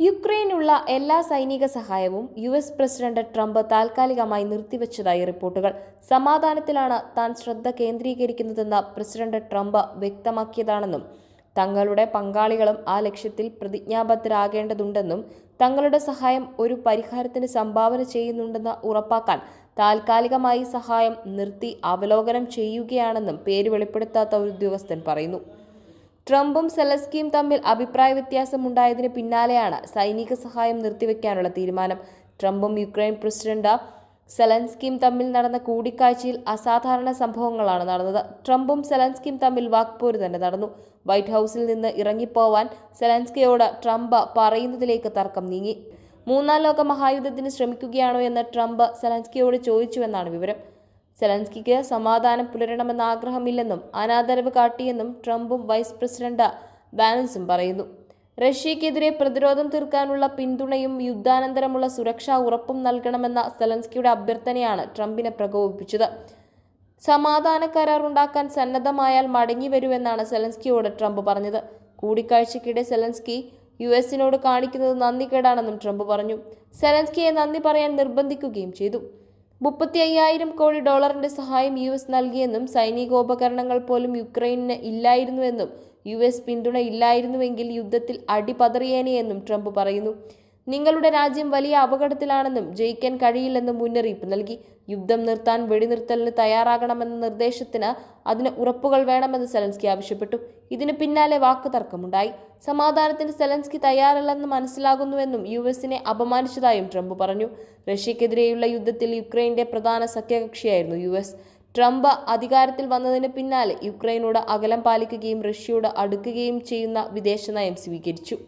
യുക്രൈനുള്ള എല്ലാ സൈനിക സഹായവും യു എസ് പ്രസിഡന്റ് ട്രംപ് താൽക്കാലികമായി നിർത്തിവച്ചതായി റിപ്പോർട്ടുകൾ. സമാധാനത്തിലാണ് താൻ ശ്രദ്ധ കേന്ദ്രീകരിക്കുന്നതെന്ന് പ്രസിഡന്റ് ട്രംപ് വ്യക്തമാക്കിയതാണെന്നും തങ്ങളുടെ പങ്കാളികളും ആ ലക്ഷ്യത്തിൽ പ്രതിജ്ഞാബദ്ധരാകേണ്ടതുണ്ടെന്നും തങ്ങളുടെ സഹായം ഒരു പരിഹാരത്തിന് സംഭാവന ചെയ്യുന്നുണ്ടെന്ന് ഉറപ്പാക്കാൻ താൽക്കാലികമായി സഹായം നിർത്തി അവലോകനം ചെയ്യുകയാണെന്നും പേര് വെളിപ്പെടുത്താത്ത ഒരു ഉദ്യോഗസ്ഥൻ പറയുന്നു. ട്രംപും സെലസ്കിയും തമ്മിൽ അഭിപ്രായ വ്യത്യാസമുണ്ടായതിന് പിന്നാലെയാണ് സൈനിക സഹായം നിർത്തിവെക്കാനുള്ള തീരുമാനം. ട്രംപും യുക്രൈൻ പ്രസിഡന്റ് സെലൻസ്കിയും തമ്മിൽ നടന്ന കൂടിക്കാഴ്ചയിൽ അസാധാരണ സംഭവങ്ങളാണ് നടന്നത്. ട്രംപും സെലൻസ്കിയും തമ്മിൽ വാക്പോര് തന്നെ നടന്നു. വൈറ്റ് ഹൗസിൽ നിന്ന് ഇറങ്ങിപ്പോവാൻ സെലൻസ്കിയോട് ട്രംപ് പറയുന്നതിലേക്ക് തർക്കം നീങ്ങി. മൂന്നാം ലോക മഹായുദ്ധത്തിന് ശ്രമിക്കുകയാണോ എന്ന് ട്രംപ് സെലൻസ്കിയോട് ചോദിച്ചുവെന്നാണ് വിവരം. സെലൻസ്കിക്ക് സമാധാനം പുലരണമെന്ന ആഗ്രഹമില്ലെന്നും അനാദരവ് കാട്ടിയെന്നും ട്രംപും വൈസ് പ്രസിഡന്റ് ബാലൻസും പറയുന്നു. റഷ്യക്കെതിരെ പ്രതിരോധം തീർക്കാനുള്ള പിന്തുണയും യുദ്ധാനന്തരമുള്ള സുരക്ഷാ ഉറപ്പും നൽകണമെന്ന സെലൻസ്കിയുടെ അഭ്യർത്ഥനയാണ് ട്രംപിനെ പ്രകോപിപ്പിച്ചത്. സമാധാന കരാർ ഉണ്ടാക്കാൻ സന്നദ്ധമായാൽ മടങ്ങിവരുമെന്നാണ് സെലൻസ്കിയോട് ട്രംപ് പറഞ്ഞത്. കൂടിക്കാഴ്ചയ്ക്കിടെ സെലൻസ്കി യു എസിനോട് കാണിക്കുന്നത് നന്ദികേടാണെന്നും ട്രംപ് പറഞ്ഞു. സെലൻസ്കിയെ നന്ദി പറയാൻ നിർബന്ധിക്കുകയും ചെയ്തു. മുപ്പത്തി അയ്യായിരം കോടി ഡോളറിന്റെ സഹായം യു എസ് നൽകിയെന്നും സൈനികോപകരണങ്ങൾ പോലും യുക്രൈനിന് ഇല്ലായിരുന്നുവെന്നും യു എസ് പിന്തുണ ഇല്ലായിരുന്നുവെങ്കിൽ യുദ്ധത്തിൽ അടിപതറിയേനെയെന്നും ട്രംപ് പറയുന്നു. നിങ്ങളുടെ രാജ്യം വലിയ അപകടത്തിലാണെന്നും ജയിക്കാൻ കഴിയില്ലെന്നും മുന്നറിയിപ്പ് നൽകി. യുദ്ധം നിർത്താൻ വെടിനിർത്തലിന് തയ്യാറാകണമെന്ന നിർദ്ദേശത്തിന് അതിന് ഉറപ്പുകൾ വേണമെന്ന് സെലൻസ്കി ആവശ്യപ്പെട്ടു. ഇതിന് പിന്നാലെ വാക്കുതർക്കമുണ്ടായി സമാധാനത്തിന് സെലൻസ്കി തയ്യാറല്ലെന്ന് മനസ്സിലാകുന്നുവെന്നും യു എസിനെ അപമാനിച്ചതായും ട്രംപ് പറഞ്ഞു. റഷ്യക്കെതിരെയുള്ള യുദ്ധത്തിൽ യുക്രൈന്റെ പ്രധാന സഖ്യകക്ഷിയായിരുന്നു യു എസ്. ട്രംപ് അധികാരത്തിൽ വന്നതിന് പിന്നാലെ യുക്രൈനോട് അകലം പാലിക്കുകയും റഷ്യയോട് അടുക്കുകയും ചെയ്യുന്ന വിദേശ നയം സ്വീകരിച്ചു.